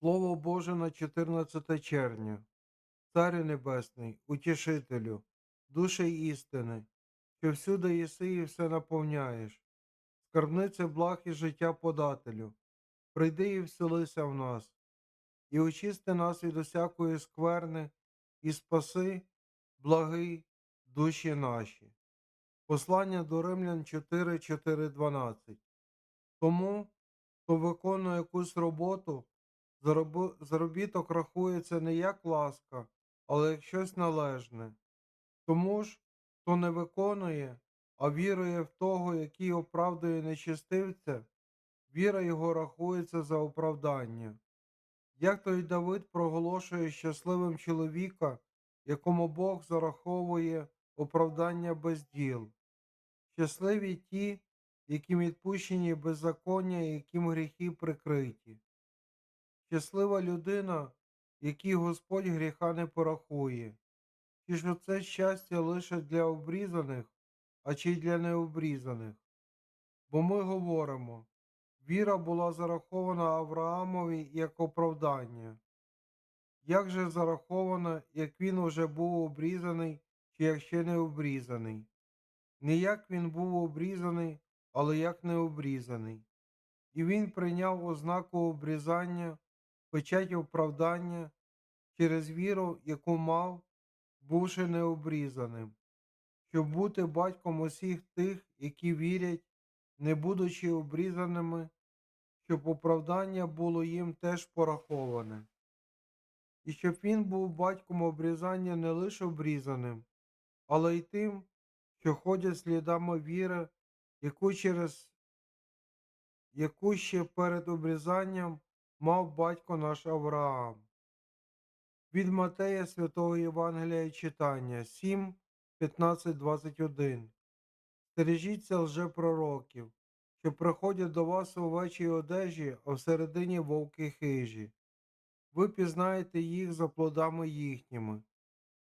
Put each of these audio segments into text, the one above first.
Слово Боже на 14 червня. Царю Небесний, утішителю, душі істини, що всюди єси і все наповняєш, скарбнице благ і життя подателю, прийди і вселися в нас, і очисти нас від усякої скверни, і спаси, благий, душі наші. Послання до Римлян 4, 4, 12. Тому, хто виконує якусь роботу, заробіток рахується не як ласка, але як щось належне. Тому ж, хто не виконує, а вірує в того, який оправдує нечистивця, віра його рахується за оправдання. Як той Давид проголошує щасливим чоловіка, якому Бог зараховує оправдання без діл. Щасливі ті, яким відпущені беззаконня яким гріхи прикриті. Щаслива людина, якій Господь гріха не порахує. Чи ж оце щастя лише для обрізаних, а чи для необрізаних? Бо ми говоримо, віра була зарахована Авраамові як оправдання. Як же зарахована, як він уже був обрізаний, чи як ще не обрізаний? Не як він був обрізаний, але як не обрізаний. І він прийняв ознаку обрізання, печать оправдання через віру, яку мав, бувши необрізаним, щоб бути батьком усіх тих, які вірять, не будучи обрізаними, щоб оправдання було їм теж пораховане. І щоб він був батьком обрізання не лише обрізаним, але й тим, що ходять слідами віри, яку через яку ще перед обрізанням мав батько наш Авраам. Від Матея Святого Євангелія читання 7, 15, 21. Стережіться лжепророків, що приходять до вас у овечій одежі, а всередині вовки хижі. Ви пізнаєте їх за плодами їхніми.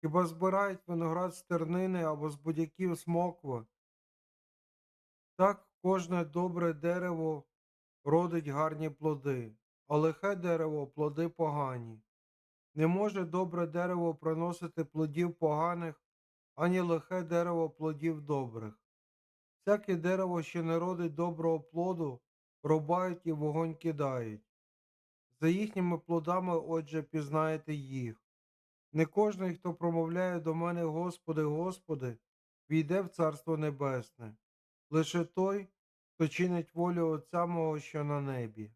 Хіба збирають виноград з тернини або з будяків смокви? Так кожне добре дерево родить гарні плоди, а лихе дерево плоди погані. Не може добре дерево приносити плодів поганих, ані лихе дерево плодів добрих. Всяке дерево, що не родить доброго плоду, рубають і вогонь кидають. За їхніми плодами, отже, пізнаєте їх. Не кожний, хто промовляє до мене Господи, Господи, війде в Царство Небесне, лише той, хто чинить волю Отця мого, що на небі.